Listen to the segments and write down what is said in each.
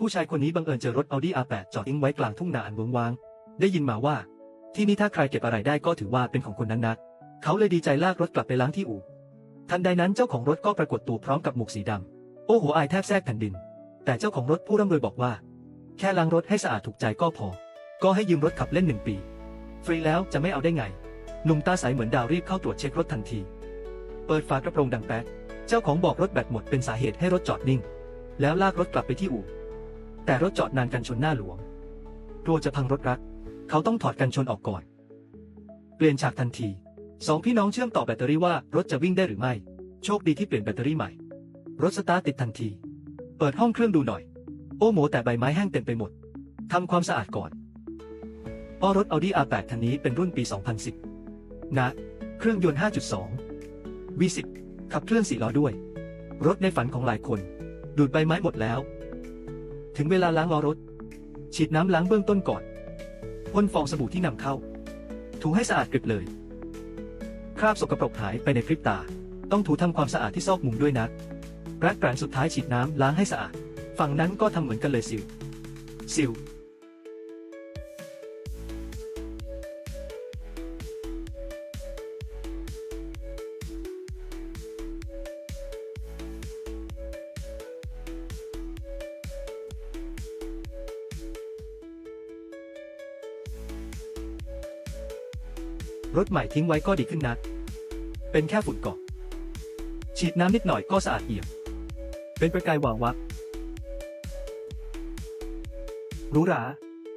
ผู้ชายคนนี้บังเอิญเจอรถ Audi R8 จอดทิ้งไว้กลางทุ่งนาอันเวิงว้าง ได้ยินมาว่า ที่นี่ถ้าใครเก็บอะไรได้ก็ถือว่าเป็นของคนนั้นนะเขาเลยดีใจลากรถกลับไปล้างที่อู่ ทันใดนั้นเจ้าของรถก็ปรากฏตัวพร้อมกับหมวกสีดำ โอ้โหอายแทบแทรกแผ่นดิน แต่เจ้าของรถผู้ร่ำรวยบอกว่า แค่ล้างรถให้สะอาดถูกใจก็พอ ก็ให้ยืมรถขับเล่นหนึ่งปี ฟรีแล้วจะไม่เอาได้ไง หนุ่มตาใสเหมือนดาวรีบเข้าตรวจเช็ครถทันที เปิดฝากระโปรงดังแป๊ก เจ้าของบอกรถแบตหมดเป็นสาเหตุให้รถจอดนิ่ง แล้วลากรถกลับไปที่อู่ แต่รถจอดนานกันชนหน้าหลวงกลัวจะพังรถรัก เขาต้องถอดกันชนออกก่อน เปลี่ยนฉากทันทีสองพี่น้องเชื่อมต่อแบตเตอรี่ว่ารถจะวิ่งได้หรือไม่ โชคดีที่เปลี่ยนแบตเตอรี่ใหม่ รถสตาร์ทติดทันที เปิดห้องเครื่องดูหน่อย โอ้โหแต่ใบไม้แห้งเต็มไปหมดทำความสะอาดก่อนออรถ Audi R8 คันนี้เป็นรุ่นปี 2010 นะ เครื่องยนต์ 5.2 V10 ขับเคลื่อน4ล้อด้วย รถในฝันของหลายคน ดูดใบไม้หมดแล้ว ถึงเวลาล้างล้อรถ ฉีดน้ำล้างเบื้องต้นก่อนพ่นฟองสบู่ที่นำเข้า ถูให้สะอาดกริบเลย คราบสกปรกหายไปในพริบตา ต้องถูทำความสะอาดที่ซอกมุมด้วยนะรักแกรนสุดท้ายฉีดน้ำล้างให้สะอาด ฝั่งนั้นก็ทำเหมือนกันเลยสิว สิว รถใหม่ทิ้งไว้ก็ดีขึ้นนัก เป็นแค่ฝุ่นเกาะ ฉีดน้ำนิดหน่อยก็สะอาดเอี่ยม เป็นประกายวาววับรูหรา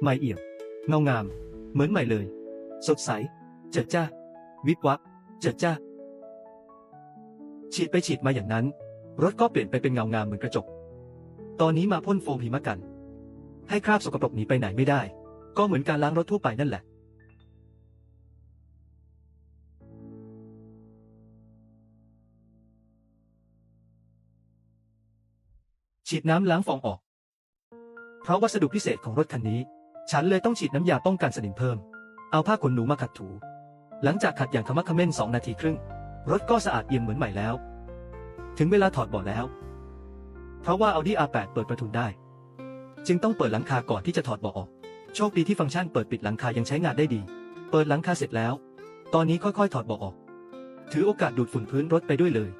ใหม่เอี่ยม เงางาม เหมือนใหม่เลย สดใส เจิดจ้า วิบวับ เจิดจ้า ฉีดไปฉีดมาอย่างนั้น รถก็เปลี่ยนไปเป็นเงางามเหมือนกระจก ตอนนี้มาพ่นโฟมหิมะกัน ให้คราบสกปรกหนีไปไหนไม่ได้ ก็เหมือนการล้างรถทั่วไปนั่นแหละ ฉีดน้ำล้างฟองออก เพราะวัสดุพิเศษของรถคันนี้ ฉันเลยต้องฉีดน้ำยาป้องกันสนิมเพิ่ม เอาผ้าขนหนูมาขัดถู หลังจากขัดอย่างขมักขม้นสองนาทีครึ่ง รถก็สะอาดเอี่ยมเหมือนใหม่แล้ว ถึงเวลาถอดเบาะแล้ว เพราะว่า Audi R8 เปิดประทุนได้ จึงต้องเปิดหลังคาก่อนที่จะถอดเบาะออก โชคดีที่ฟังก์ชันเปิดปิดหลังคายังใช้งานได้ดี เปิดหลังคาเสร็จแล้ว ตอนนี้ค่อยๆ ถอดเบาะออก ถือโอกาสดูดฝุ่นพื้นรถไปด้วยเลย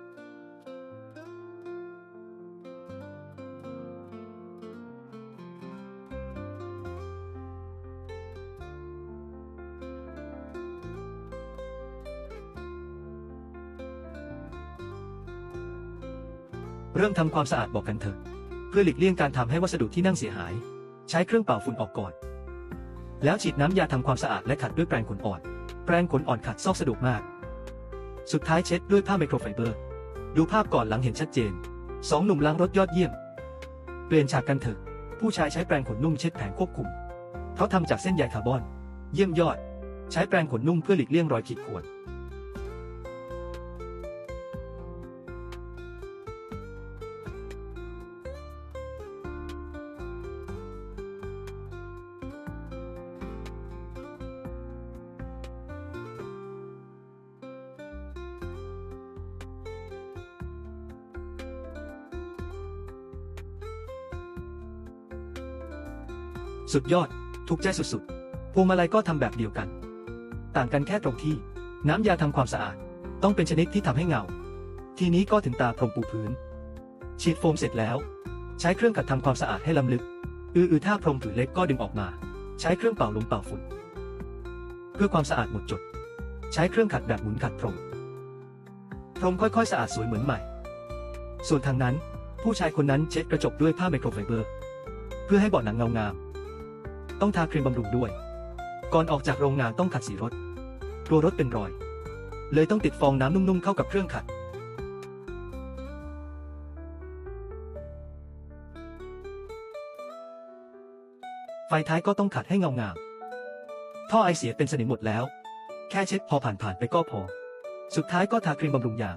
เริ่มทำความสะอาดบอกกันเถอะ เพื่อหลีกเลี่ยงการทำให้วัสดุที่นั่งเสียหาย ใช้เครื่องเป่าฝุ่นออกก่อน แล้วฉีดน้ำยาทำความสะอาดและขัดด้วยแปรงขนอ่อน แปรงขนอ่อนขัดซอกสะดวกมาก สุดท้ายเช็ดด้วยผ้าไมโครไฟเบอร์ ดูภาพก่อนหลังเห็นชัดเจนสองหนุ่มล้างรถยอดเยี่ยม เปลี่ยนฉากกันเถอะ ผู้ชายใช้แปรงขนนุ่มเช็ดแผงควบคุม เขาทำจากเส้นใยคาร์บอน เยี่ยมยอด ใช้แปรงขนนุ่มเพื่อหลีกเลี่ยงรอยขีดข่วน สุดยอด ถูกใจสุดๆพวงมาลัยก็ทำแบบเดียวกัน ต่างกันแค่ตรงที่ น้ำยาทำความสะอาด ต้องเป็นชนิดที่ทำให้เงา ทีนี้ก็ถึงตาพรมปูพื้น ฉีดโฟมเสร็จแล้ว ใช้เครื่องขัดทำความสะอาดให้ล้ำลึก อือๆถ้าพรมผืนเล็กก็ดึงออกมา ใช้เครื่องเป่าลมเป่าฝุ่น เพื่อความสะอาดหมดจด ใช้เครื่องขัดแบบหมุนขัดพรม พรมค่อยๆ สะอาดสวยเหมือนใหม่ ส่วนทางนั้น ผู้ชายคนนั้นเช็ดกระจกด้วยผ้าไมโครไฟเบอร์ เพื่อให้เบาะหนังเงางาม ต้องทาครีมบำรุงด้วย ก่อนออกจากโรงงานต้องขัดสีรถกลัวรถเป็นรอย เลยต้องติดฟองน้ำนุ่มๆเข้ากับเครื่องขัด ไฟท้ายก็ต้องขัดให้เงางาม ท่อไอเสียเป็นสนิมหมดแล้ว แค่เช็ดพอผ่านๆไปก็พอ สุดท้ายก็ทาครีมบำรุงยาง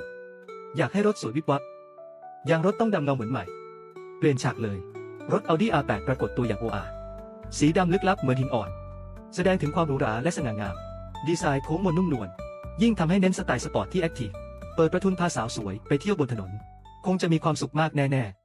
อยากให้รถสวยวิบวับ ยางรถต้องดำเงาเหมือนใหม่ เปลี่ยนฉากเลย รถ Audi R8 ปรากฏตัวอย่างโออา สีดำลึกลับเหมือนหินอ่อน แสดงถึงความหรูหราและสง่างาม ดีไซน์โค้งมนนุ่มนวล ยิ่งทำให้เน้นสไตล์สปอร์ตที่แอคทีฟ เปิดประทุนพาสาวสวยไปเที่ยวบนถนน คงจะมีความสุขมากแน่ ๆ